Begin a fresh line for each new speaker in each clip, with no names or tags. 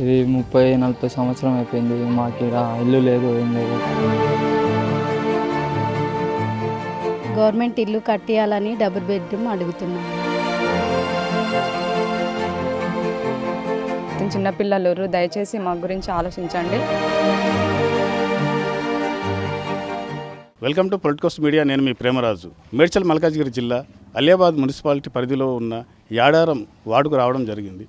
ఇది ముప్పై నలభై సంవత్సరం అయిపోయింది. మాకు ఇక్కడ ఇల్లు లేదు ఏం లేదు.
గవర్నమెంట్ ఇల్లు కట్టియాలని డబుల్ బెడ్రూమ్ అడుగుతున్నాను
చిన్నపిల్లలు దయచేసి మా గురించి ఆలోచించండి.
Welcome to Politicos media. నేను మీ ప్రేమరాజు. మేడ్చల్ మల్కాజ్గిరి జిల్లా అలియాబాద్ మున్సిపాలిటీ పరిధిలో ఉన్న యాడారం వార్డుకు రావడం జరిగింది.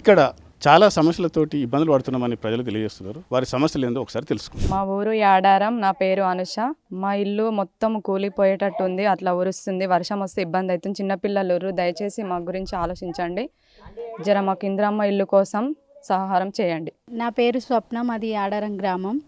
ఇక్కడ చాలా సమస్యలతోటి ఇబ్బందులు పడుతున్నామని ప్రజలు తెలియజేస్తున్నారు. వారి సమస్యలు ఏందో ఒకసారి తెలుసుకుందాం.
మా ఊరు యాడారం నా పేరు అనుష. మా ఇల్లు మొత్తం కూలిపోయేటట్టు ఉంది అట్లా ఉరుస్తుంది వర్షం వస్తే ఇబ్బంది అవుతుంది చిన్నపిల్లలు దయచేసి మా గురించి ఆలోచించండి. జర మాకు ఇందిరమ్మ ఇల్లు కోసం సహారం చేయండి.
నా పేరు స్వప్న మాది ఆడారం గ్రామం.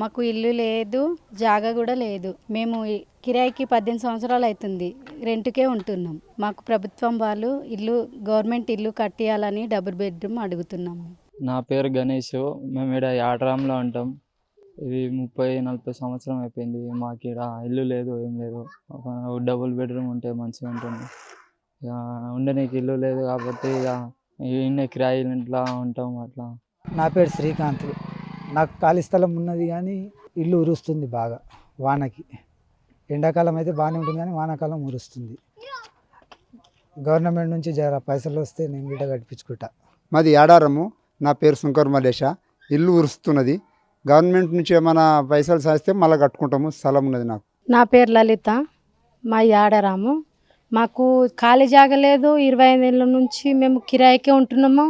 మాకు ఇల్లు లేదు జాగా కూడా లేదు. మేము ఈ కిరాయికి పద్దెనిమిది సంవత్సరాలు అవుతుంది. రెంట్కే ఉంటున్నాం. మాకు ప్రభుత్వం వాళ్ళు ఇల్లు గవర్నమెంట్ ఇల్లు కట్టియాలని డబుల్ బెడ్రూమ్ అడుగుతున్నాము
నా పేరు గణేష్. మేము ఇక్కడ యాడ్రామ్లో ఉంటాం. ఇది ముప్పై నలభై సంవత్సరం అయిపోయింది. మాకు ఇక్కడ ఇల్లు లేదు ఏం లేదు. ఒక డబుల్ బెడ్రూమ్ ఉంటే మంచిగా ఉంటుంది. ఇక ఉండనీకి ఇల్లు లేదు కాబట్టి ఇక ఇన్ని కిరాయి ఇంట్లో ఉంటాం అట్లా.
నా పేరు శ్రీకాంత్. నాకు ఖాళీ స్థలం ఉన్నది కానీ ఇల్లు ఉరుస్తుంది బాగా వానకి. ఎండాకాలం అయితే బాగానే ఉంటుంది కానీ వానాకాలం ఉరుస్తుంది. గవర్నమెంట్ నుంచి జర పైసలు వస్తే నేను గిట్ట కట్టించుకుంటా.
మాది యాడారము నా పేరు శంకర్ మలేష ఇల్లు ఉరుస్తున్నది. గవర్నమెంట్ నుంచి ఏమైనా పైసలు సాస్తే మళ్ళీ కట్టుకుంటాము స్థలం ఉన్నది నాకు.
నా పేరు లలిత మా ఆడరాము మాకు ఖాళీ జాగా లేదు ఇరవై ఐదు ఏళ్ళ నుంచి మేము కిరాయికే ఉంటున్నాము.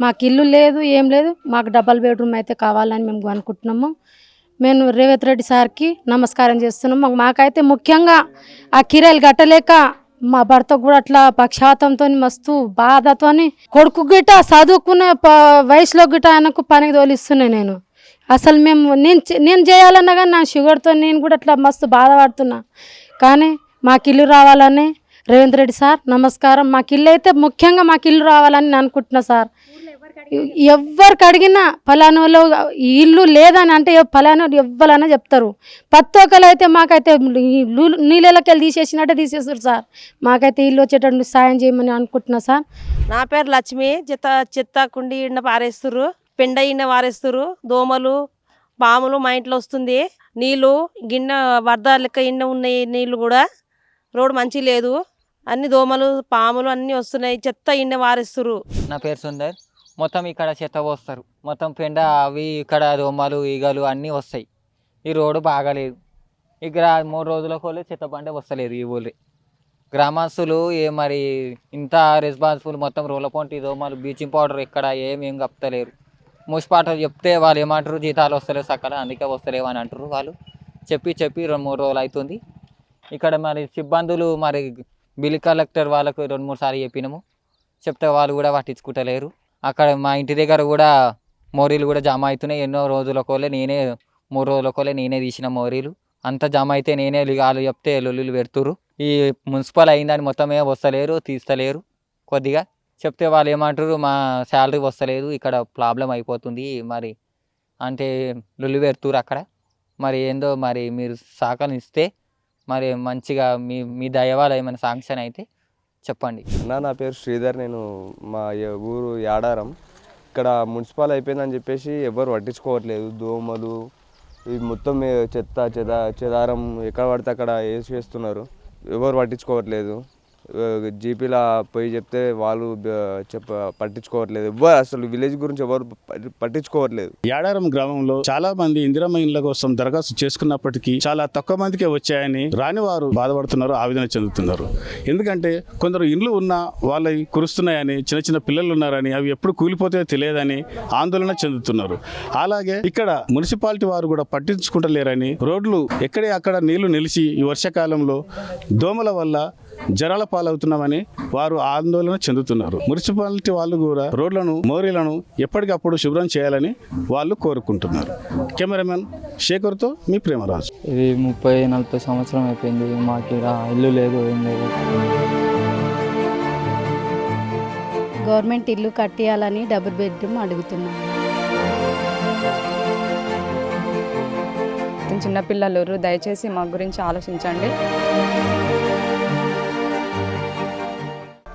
మాకు ఇల్లు లేదు ఏం లేదు. మాకు డబల్ బెడ్రూమ్ అయితే కావాలని మేము అనుకుంటున్నాము. మేము రేవంత్ రెడ్డి సార్కి నమస్కారం చేస్తున్నాము. మాకైతే ముఖ్యంగా ఆ కిరాయిలు కట్టలేక మా భర్త కూడా అట్లా పక్షాతంతో మస్తు బాధతోని కొడుకు గిట చదువుకునే ప- వయసులో గిట ఆయనకు పనికి తోలిస్తున్నాయి నేను. అసలు మేము నేను నేను చేయాలన్నా కానీ నా షుగర్తో నేను కూడా అట్లా మస్తు బాధపడుతున్నా. కానీ మాకు ఇల్లు రావాలని రేవంత్ రెడ్డి సార్ నమస్కారం. మాకు ఇల్లు అయితే ముఖ్యంగా మాకు ఇల్లు రావాలని నేను అనుకుంటున్నా సార్. ఎవరికి అడిగినా ఫలానాలో ఈ ఇల్లు లేదని అంటే ఫలానా ఎవ్వరైనా చెప్తారు. ప్రతి ఒక్కరు అయితే మాకైతే నీళ్ళకి వెళ్ళి తీసేసినట్టే తీసేస్తారు సార్. మాకైతే ఇల్లు వచ్చేటట్టు సాయం చేయమని అనుకుంటున్నా సార్.
నా పేరు లక్ష్మి. చెత్త చెత్త కుండి ఇండ పారేస్తుర్రు. పెండ ఇండ పారేస్తుర్రు దోమలు పాములు మా ఇంట్లో వస్తుంది. నీళ్ళు గిన్నె వరద లెక్క ఇండ ఉన్నాయి నీళ్ళు కూడా రోడ్డు మంచి లేదు. అన్ని దోమలు పాములు అన్నీ వస్తున్నాయి. చెత్త ఇండ పారేస్తుర్రు
నా పేరు సుందర్. మొత్తం ఇక్కడ చెత్త పోస్తారు. మొత్తం పెండ అవి ఇక్కడ దోమలు ఈగలు అన్నీ వస్తాయి. ఈ రోడ్డు బాగాలేదు. ఇక్కడ మూడు రోజులకు కోలే చెత్త బండే వస్తలేదు ఈ ఊళ్ళో గ్రామస్తులు ఏ మరి ఇంత రెస్పాన్సిబుల్ మొత్తం రోల పొంటి దోమలు బ్లీచింగ్ పౌడర్ ఇక్కడ ఏమేం కప్తలేరు మున్సిపాలిటీ చెప్తే వాళ్ళు ఏమంటారు జీతాలు వస్తలేవు సక్కగా అందుకే వస్తలేవు అని అంటారు వాళ్ళు. చెప్పి చెప్పి రెండు మూడు రోజులు అవుతుంది ఇక్కడ మరి సిబ్బందులు మరి బిల్ కలెక్టర్ వాళ్ళకు రెండు మూడు సార్లు చెప్పినాము. చెప్తే వాళ్ళు కూడా పట్టించుకుంటలేరు. అక్కడ మా ఇంటి దగ్గర కూడా మోరీలు కూడా జమ అవుతున్నాయి ఎన్నో రోజులకోలే నేనే మూడు రోజులకోలే నేనే తీసిన మోరీలు. అంత జమ అయితే నేనే వాళ్ళు చెప్తే లొల్లులు పెడుతురు ఈ మున్సిపల్ అయిందని మొత్తమే వస్తలేరు తీస్తలేరు. కొద్దిగా చెప్తే వాళ్ళు ఏమంటారు మా శాలరీ వస్తలేదు ఇక్కడ ప్రాబ్లం అయిపోతుంది మరి అంటే లొల్లు పెడుతురు అక్కడ. మరి ఏందో మరి మీరు సహకరిస్తే మరి మంచిగా మీ మీ దయ ఏమైనా శాంక్షన్ అయితే చెప్పండి.
అన్న నా పేరు శ్రీధర్. నేను మా ఊరు యాడారం. ఇక్కడ మున్సిపల్ అయిపోయిందని చెప్పేసి ఎవరు పట్టించుకోవట్లేదు. దోమలు ఇవి మొత్తం చెత్త చెద చెదారం ఎక్కడ పడితే అక్కడ వేసి వేస్తున్నారు. ఎవరు పట్టించుకోవట్లేదు. జీపీలా పోయి చెప్తే వాళ్ళు చెప్ప పట్టించుకోవట్లేదు. అసలు విలేజ్ గురించి ఎవరు పట్టించుకోవట్లేదు.
యాడారం గ్రామంలో చాలా మంది ఇందిరమ్మ ఇండ్ల కోసం దరఖాస్తు చేసుకున్నప్పటికీ చాలా తక్కువ మందికే వచ్చాయని రాని వారు బాధపడుతున్నారు ఆవేదన చెందుతున్నారు. ఎందుకంటే కొందరు ఇండ్లు ఉన్నా వాళ్ళవి కురుస్తున్నాయని చిన్న చిన్న పిల్లలు ఉన్నారని అవి ఎప్పుడు కూలిపోతాయో తెలియదని ఆందోళన చెందుతున్నారు. అలాగే ఇక్కడ మున్సిపాలిటీ వారు కూడా పట్టించుకుంటలేరని రోడ్లు ఎక్కడే అక్కడ నీళ్ళు నిలిచి ఈ వర్షాకాలంలో దోమల వల్ల జరాల పాలవుతున్నామని వారు ఆందోళన చెందుతున్నారు. మున్సిపాలిటీ వాళ్ళు కూడా రోడ్లను మోరీలను ఎప్పటికప్పుడు శుభ్రం చేయాలని వాళ్ళు కోరుకుంటున్నారు. కెమెరామెన్ శేఖర్తో మీ ప్రేమరాజు.
ఇది ముప్పై నలభై సంవత్సరం అయిపోయింది. మాకు ఇల్లు లేదు ఏం లేదు.
గవర్నమెంట్ ఇల్లు కట్టియాలని డబుల్ బెడ్రూమ్ అడుగుతున్నాము
చిన్నపిల్లలు దయచేసి మా గురించి ఆలోచించండి.